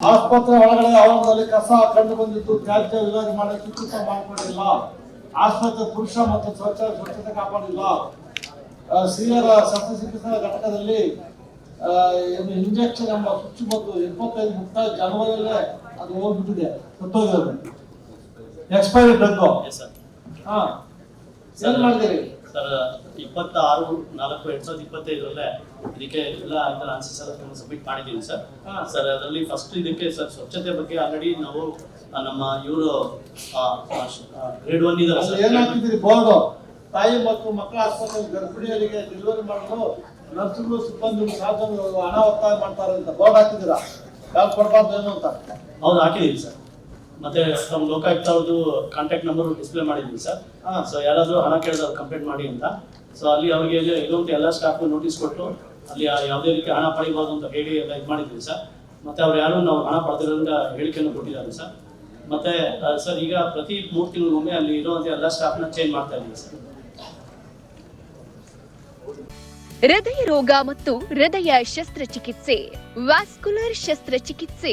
ಆಸ್ಪತ್ರೆ ಒಳಗಡೆ ಆವರಣದಲ್ಲಿ ಕಸ ಕಂಡು ಬಂದಿದ್ದು ತ್ಯಾಜ್ಯ ವಿಲೇವಾರಿ ಮಾಡಕ್ಕೆ ಕೆಲಸ ಮಾಡಿಕೊಂಡಿಲ್ಲ. ಆಸ್ಪತ್ರೆ ಪುರುಷ ಮತ್ತು ಸ್ವಚ್ಛ ಸ್ವಚ್ಛತೆ ಕಾಪಾಡಿಲ್ಲ. ಸ್ತ್ರೀಯರ ಶಸ್ತ್ರಚಿಕಿತ್ಸಾ ಘಟಕದಲ್ಲಿ ಇಂಜೆಕ್ಷನ್ ಎಂಬ ಚುಚ್ಚುಮದ್ದು ಇಪ್ಪತ್ತೈದು ಮುಕ್ತಾಯ ಜನವರಿಯಲ್ಲೇ ಅದು ಹೋಗ್ಬಿಟ್ಟಿದೆ. ಸತ್ತೋಗಿರೋದು ಎಕ್ಸ್ಪೈರಿ ಡ್ರಗ್ ಹಾ. ಏನ್ ಮಾಡಿದಿರಿ ಸರ್ ಇಪ್ಪತ್ತಾರು ನಾಲ್ಕು ಎರಡ್ ಸಾವಿರದ ಇಪ್ಪತ್ತೈದರಲ್ಲೇ ಇದಕ್ಕೆ ಎಲ್ಲ ಇದರ ಆನ್ಸರ್ಸ್ ಎಲ್ಲ ಸಬ್ಮಿಟ್ ಮಾಡಿದ್ದೀನಿ ಸರ್. ಹಾ. ಸರ್ ಅದರಲ್ಲಿ ಫಸ್ಟ್ ಇದಕ್ಕೆ ಸರ್ ಸ್ವಚ್ಛತೆ ಬಗ್ಗೆ ಆಲ್ರೆಡಿ ನಾವು ನಮ್ಮ ಇವರು ಗ್ರೇಡ್ ಒನ್ ಇದ್ದಾರೆ ಸರ್. ಏನ್ ಹಾಕಿದಿರಿ ಬೋರ್ಡು? ತಾಯಿ ಮತ್ತು ಮಕ್ಕಳ ಆಸ್ಪತ್ರೆ ಗರ್ಭಿಣಿಯರಿಗೆ ಡೆಲಿವರಿ ಮಾಡಲು ನರ್ಸ್ಗಳು ಸಿಬ್ಬಂದಿಗಳು ಸಾಧನ ಹಣ ಒತ್ತಾಯ ಮಾಡ್ತಾರೆ ಅಂತ ಬೋರ್ಡ್ ಹಾಕಿದ್ದೀರಾ? ಯಾವ್ದು ಕೊಡ್ಬಾರ್ದು ಏನು ಅಂತ? ಹೌದು ಹಾಕಿದ್ದೀವಿ ಸರ್. ಮತ್ತೆ ನಮ್ಮ ಲೋಕಾಯುಕ್ತ ಅವ್ರದ್ದು ಕಾಂಟ್ಯಾಕ್ಟ್ ನಂಬರ್ ಡಿಸ್ಪ್ಲೇ ಮಾಡಿದ್ವಿ ಸರ್. ಹಾ. ಸೊ ಯಾರಾದರೂ ಹಣ ಕೇಳಿದ್ರು ಕಂಪ್ಲೇಂಟ್ ಮಾಡಿ ಅಂತ. ಸೊ ಅಲ್ಲಿ ಅವರಿಗೆ ಇರುವಂತ ಎಲ್ಲ ಸ್ಟಾಫ್ ನೋಟಿಸ್ ಕೊಟ್ಟು ಅಲ್ಲಿ ಯಾವುದೇ ರೀತಿ ಹಣ ಪಡಿಬಾರ್ದು ಅಂತ ಹೇಳಿ ಎಲ್ಲ ಇದು ಮಾಡಿದ್ವಿ ಸರ್. ಮತ್ತೆ ಅವ್ರು ಯಾರು ನಾವು ಹಣ ಪಡೆದಿರೋದ್ರಿಂದ ಹೇಳಿಕೆಯನ್ನು ಕೊಟ್ಟಿದ್ದಾರೆ ಸರ್. ಮತ್ತೆ ಸರ್ ಈಗ ಪ್ರತಿ ಮೂರು ತಿಂಗಳಿಗೊಮ್ಮೆ ಅಲ್ಲಿ ಇರುವಂತ ಎಲ್ಲ ಸ್ಟಾಫ್ನ ಚೇಂಜ್ ಮಾಡ್ತಾ ಇದ್ದೀವಿ ಸರ್. ಹೃದಯ ರೋಗ ಮತ್ತು ಹೃದಯ ಶಸ್ತ್ರಚಿಕಿತ್ಸೆ ವ್ಯಾಸ್ಕುಲರ್ ಶಸ್ತ್ರಚಿಕಿತ್ಸೆ.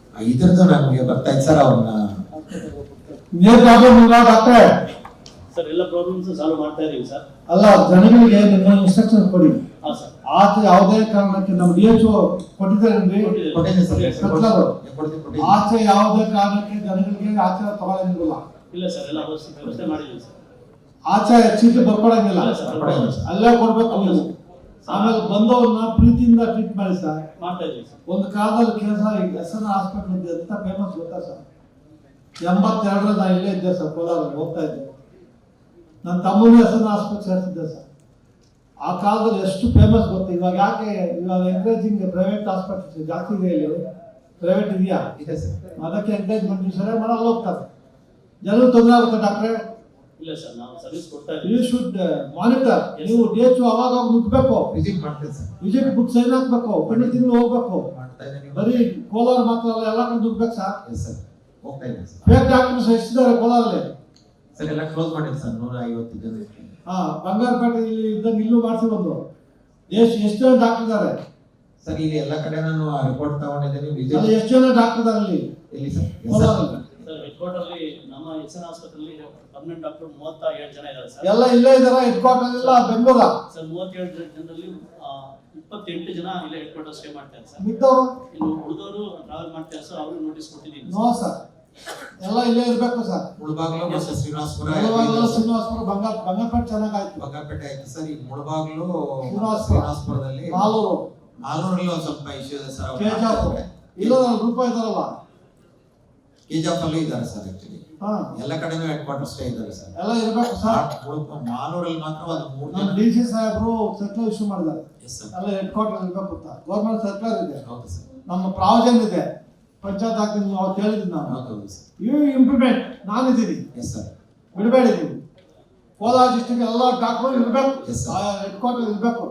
ಇದ್ರದ್ದು ನಮಗೆ ಬರ್ತಾ ಇತ್ತು ಸರ್ ಅವನ್ನ ನೀರ್ ಪ್ರಾಬ್ಲಮ್ ಇಲ್ಲ ಡಾಕ್ಟ್ರೆ? ಸರ್ ಎಲ್ಲ ಪ್ರಾಬ್ಲಮ್ಸ್ ಸಾಲ್ವ್ ಮಾಡ್ತಾ ಇದೀವಿ ಸರ್. ಅಲ್ಲ ಜನಗಳಿಗೆ ನಿಮ್ಮ ಇನ್ಸ್ಟ್ರಕ್ಷನ್ ಕೊಡಿ. ಹಾ ಸರ್. ಆತ ಯಾವುದೇ ಕಾರಣಕ್ಕೆ ನಮ್ಮ ಡಿ ಎಚ್ ಕೊಡ್ತೀನಿ ಆಚೆ ಯಾವುದೇ ಕಾರಣಕ್ಕೆ ಜನಗಳಿಗೆ ಆಚೆ ತಗೊಳ್ಳಂಗಿಲ್ಲ ಇಲ್ಲ ಸರ್ ಎಲ್ಲ ವ್ಯವಸ್ಥೆ ವ್ಯವಸ್ಥೆ ಮಾಡಿದ್ದೀವಿ ಸರ್. ಆಚೆ ಚೀಟಿ ಬರ್ಕೊಳಂಗಿಲ್ಲ. ಸರ್ ಅಲ್ಲೇ ಕೊಡ್ಬೇಕು ಆಮೇಲೆ ಬಂದವ್ರನ್ನ ಪ್ರೀತಿಯಿಂದ ಟ್ರೀಟ್ ಮಾಡಿ ಸರ್ ಮಾಡ್ತಾ ಸರ್ ಒಂದು ಕಾಲದಲ್ಲಿ ಈಗ ಎಸ್ ಎನ್ ಹಾಸ್ಪಿಟಲ್ ಇದೆ ಅಂತ ಫೇಮಸ್ ಗೊತ್ತಾ ಸರ್ ಎಂಬತ್ತೆರಡರ ನಾ ಇಲ್ಲೇ ಇದ್ದೆ ಸರ್ ಕೋಲಾರ ಹೋಗ್ತಾ ಇದ್ದೆ. ನನ್ನ ತಮ್ಮನ ಎಸ್ ಎನ್ ಹಾಸ್ಪಿಟಲ್ ಸೇರ್ತಿದ್ದೆ ಸರ್ ಆ ಕಾಲದಲ್ಲಿ ಎಷ್ಟು ಫೇಮಸ್ ಗೊತ್ತಾ? ಇವಾಗ ಯಾಕೆ ಇವಾಗ ಎಂಕರೇಜಿಂಗ್ ಪ್ರೈವೇಟ್ ಹಾಸ್ಪಿಟಲ್ಸ್ ಜಾಸ್ತಿ ಇದೆ ಇಲ್ಲಿ. ಪ್ರೈವೇಟ್ ಇದೆಯಾ? ಇದೆ ಸರ್ ಅದಕ್ಕೆ ಎಂಕರೇಜ್ ಮಾಡಿ ಸರಿ ಮಾಡಲ್ಲ ಹೋಗ್ತಾರೆ ಜನರು ತೊಂದರೆ ಆಗುತ್ತೆ ಡಾಕ್ಟ್ರೆ ಇಲ್ಲ ಸರ್ ನಾವು ಸರ್ವಿಸ್ ಕೊಡ್ತಾ ಯು ಶುಡ್ ಮಾನಿಟರ್ ನೀವು ಡಿ ಅವಾಗ ಮುಟ್ಬೇಕು ವಿಸಿಟ್ ಮಾಡ್ತೀವಿ ಸರ್. ವಿಸಿಟ್ ಬುಕ್ ಸೈನ್ ಹಾಕ್ಬೇಕು. ತಿಂಗಳು ತಿಂಗಳು ಹೋಗ್ಬೇಕು. ಮಾಡ್ತಾ ಇದ್ದೀನಿ ಬರೀ ಕೋಲಾರ ಮಾತ್ರ ಅಲ್ಲ ಎಲ್ಲ ಕಡೆ ದುಡ್ಬೇಕು ಸರ್. ಎಸ್ ಸರ್ ಹೋಗ್ತಾ ಇದ್ದೀನಿ ಸರ್. ಫೇಕ್ ಡಾಕ್ಟರ್ಸ್ ಎಷ್ಟಿದ್ದಾರೆ ಕೋಲಾರಲ್ಲಿ. ಸರ್ ಎಲ್ಲ ಕ್ಲೋಸ್ ಸರ್ ನೂರ ಐವತ್ತು ಜನ ಹಾ ಬಂಗಾರಪೇಟೆ ಇಲ್ಲಿ ಇದ್ದಾಗ ಇಲ್ಲೂ ಮಾಡಿಸಿ ಎಷ್ಟು ಎಷ್ಟು ಜನ ಡಾಕ್ಟರ್ ಇದ್ದಾರೆ ಸರ್ ಇಲ್ಲಿ ಎಲ್ಲ ಕಡೆ ನಾನು ರಿಪೋರ್ಟ್ ತಗೊಂಡಿದ್ದೀನಿ ಎಷ್ಟು ಜನ ಡಾಕ್ಟರ್ ಇದಾರೆ ಅಲ್ಲಿ? ಇಲ್ಲಿ ಸರ್? ಸರ್ ಕೋಲಾರಲ್ಲಿ ಹೆಡ್ ಕ್ವಾರ್ಟರ್ ಅಲ್ಲಿ ನಮ್ಮ ಎಸ್ ಎನ್ ಆಸ್ಪತ್ರೆಯಲ್ಲಿ ಪರ್ಮನೆಂಟ್ ಡಾಕ್ಟರ್ ಮೂವತ್ತ ಏಳು ಜನ ಇದ್ದಾರೆ ಸರ್. ಎಲ್ಲ ಇಲ್ಲೇ ಇದಾರೆ ಹೆಡ್ ಕ್ವಾರ್ಟರ್ ಇಲ್ಲ ಬೆಂಗಳೂರ ಸರ್ ಮೂವತ್ತೇಳು ಜನರಲ್ಲಿ ಇಪ್ಪತ್ತೆಂಟು ಜನ ಇಲ್ಲೇ ಹೆಡ್ ಕ್ವಾರ್ಟರ್ ಸ್ಟೇ ಮಾಡ್ತಾರೆ ಸರ್. ಮಿದ್ದವರು? ಇನ್ನು ಉಳಿದವರು ಟ್ರಾವೆಲ್ ಮಾಡ್ತಾರೆ ಸರ್ ಅವ್ರಿಗೆ ನೋಟಿಸ್ ಕೊಟ್ಟಿದ್ದೀನಿ ನೋ ಸರ್. ಎಲ್ಲ ಇಲ್ಲೇ ಇರಬೇಕು ಸರ್. ಮುಳಬಾಗ್ಲು ಮತ್ತು ಶ್ರೀನಿವಾಸಪುರ ಮುಳಬಾಗ್ಲು ಶ್ರೀನಿವಾಸಪುರ ಬಂಗಾರ ಬಂಗಾರಪೇಟೆ ಚೆನ್ನಾಗಾಯ್ತು. ಬಂಗಪೇಟೆ ಆಯ್ತು ಸರ್ ಈ ಮುಳಬಾಗ್ಲು ಶ್ರೀನಿವಾಸಪುರ. ಶ್ರೀನಿವಾಸಪುರದಲ್ಲಿ ಮಾಲೂರು. ಮಾಲೂರಲ್ಲಿ ಒಂದು ಸ್ವಲ್ಪ ಇಶ್ಯೂ ಇದೆ ಸರ್ ಇಲ್ಲ ರೂಪಾಯಿ ಇದಾರಲ್ಲ. ಅಲ್ಲೂ ಇದ್ದಾರೆ ಸರ್ ಆಕ್ಚುಲಿ ಹಾ. ಎಲ್ಲ ಕಡೆನೂ ಹೆಡ್ ಕ್ವಾರ್ಟರ್ ಸ್ಟೇ ಇದ್ದಾರೆ ಸರ್. ಎಲ್ಲ ಇರಬೇಕು ಸರ್. ಮಾಲೂರಲ್ಲಿ ಮಾತ್ರ ಒಂದು ಮೂರು ನಮ್ಮ ಜನ ಡಿ ಸಿ ಸಾಹೇಬರು ಸರ್ಕ್ಯುಲರ್ ಇಶ್ಯೂ ಮಾಡಿದ್ದಾರೆ. ಎಸ್ ಸರ್ ಎಲ್ಲ ಹೆಡ್ ಕ್ವಾರ್ಟರ್ ಇರಬೇಕು ಅಂತ. ಗೌರ್ಮೆಂಟ್ ಸರ್ಕ್ಯುಲರ್ ಇದೆ. ಹೌದು ಸರ್. ನಮ್ಮ ಪ್ರಾವಜನ್ ಇದೆ. ಪಂಚಾಯತ್ ಹಾಕ್ತೀನಿ ನೀವು ಅವತ್ತು ಹೇಳಿದ್ದೀನಿ ನಾನು. ಹೌದು ಸರ್. ಯು ಇಂಪ್ಲಿಮೆಂಟ್ ನಾನಿದ್ದೀನಿ. ಎಸ್ ಸರ್ ಬಿಡಬೇಡಿ ನೀವು. ಕೋಲಾರ ಡಿಸ್ಟಿಕ್ ಎಲ್ಲ ಡಾಕ್ಟರ್ ಇರಬೇಕು. ಹೆಡ್ ಕ್ವಾರ್ಟರ್ ಇರ್ಬೇಕು.